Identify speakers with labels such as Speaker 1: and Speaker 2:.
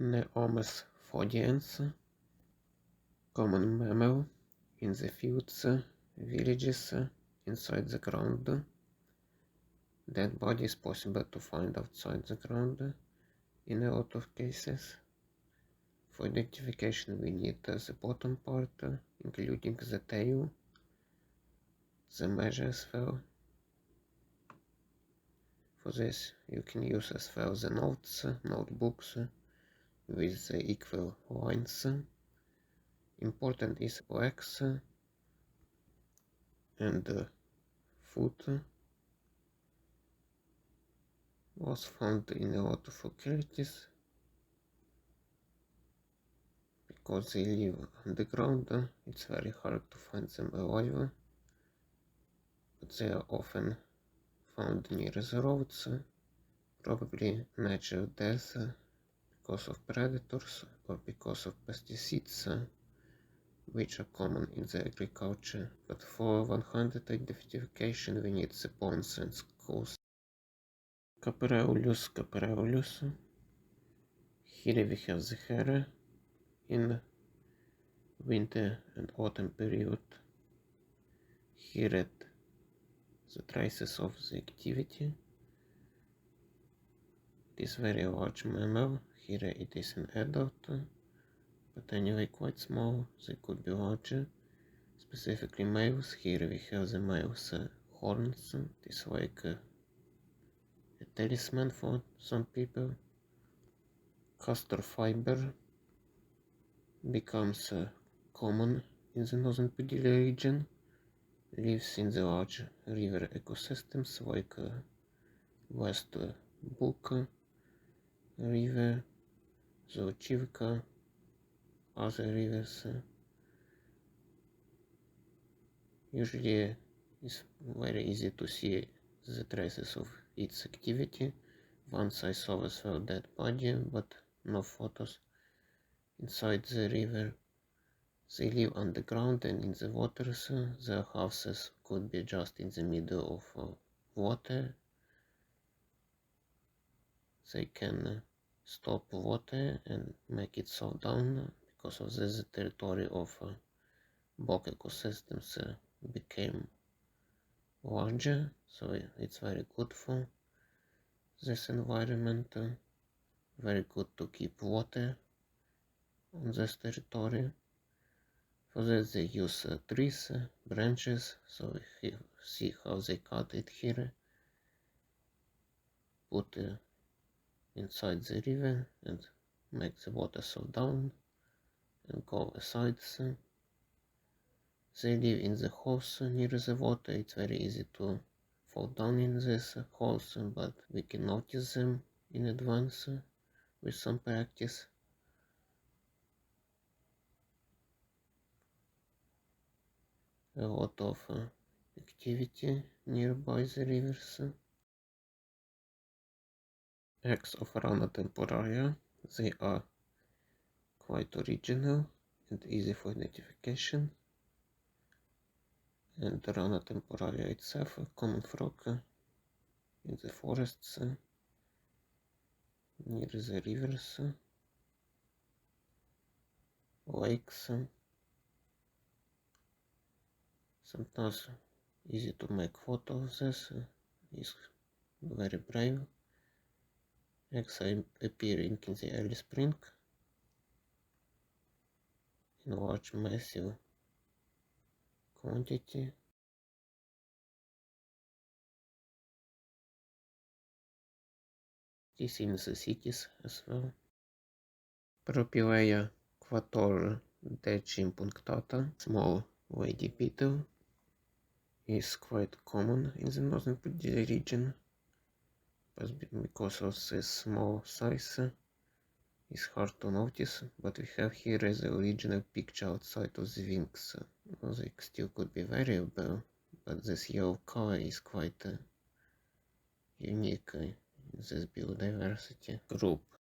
Speaker 1: Neomes phodians, common mammal in the fields, villages, inside the ground. Dead body is possible to find outside the ground in a lot of cases. For identification we need the bottom part, including the tail, the measure as well. For this you can use as well the notes, notebooks with equal lines. Important is legs and foot was found in a lot of localities because they live underground it's very hard to find them alive but they are often found near the roads probably natural death because of predators or because of pesticides which are common in the agriculture but for 100 identification we need the bones and skulls Capreolus capreolus. Here we have the hair in winter and autumn period. Here at the traces of the activity. This very large mammal. Here it is an adult, but anyway quite small. They could be larger. Specifically males. Here we have the males uh, horns. It is like uh, a talisman for some people. Castor fiber becomes uh, common in the northern Padilla region. Lives in the large river ecosystems like uh, West Buk River, Zochivka, other rivers. Usually it's very easy to see the traces of its activity. Once I saw as well dead body, but no photos. Inside the river, they live underground and in the waters. Their houses could be just in the middle of uh, water. They can stop water and make it slow down because of this territory of uh, ecosystems uh, became larger. So it's very good for this environment very good to keep water on this territory. For that they use uh, trees uh, branches. So we see how they cut it here put uh, inside the river and make the water slow down and go aside they live in the holes near the water. It's very easy to fall down in these holes, but we can notice them in advance with some practice. A lot of uh, activity nearby the rivers. Eggs of Rana temporaria. They are quite original and easy for identification and Rana temporaria itself, a common frog in the forests near the rivers, lakes. Sometimes easy to make photos of this, is very brave. Eggs appearing in the early spring. In large massive quantity. This in the cities as well. Propylaea quator decimpunctata, small lady beetle, is quite common in the northern region, because of the small size, it's hard to notice, but we have here the original picture outside of the wings. They still could be variable, but this yellow color is quite uh, unique in this biodiversity group.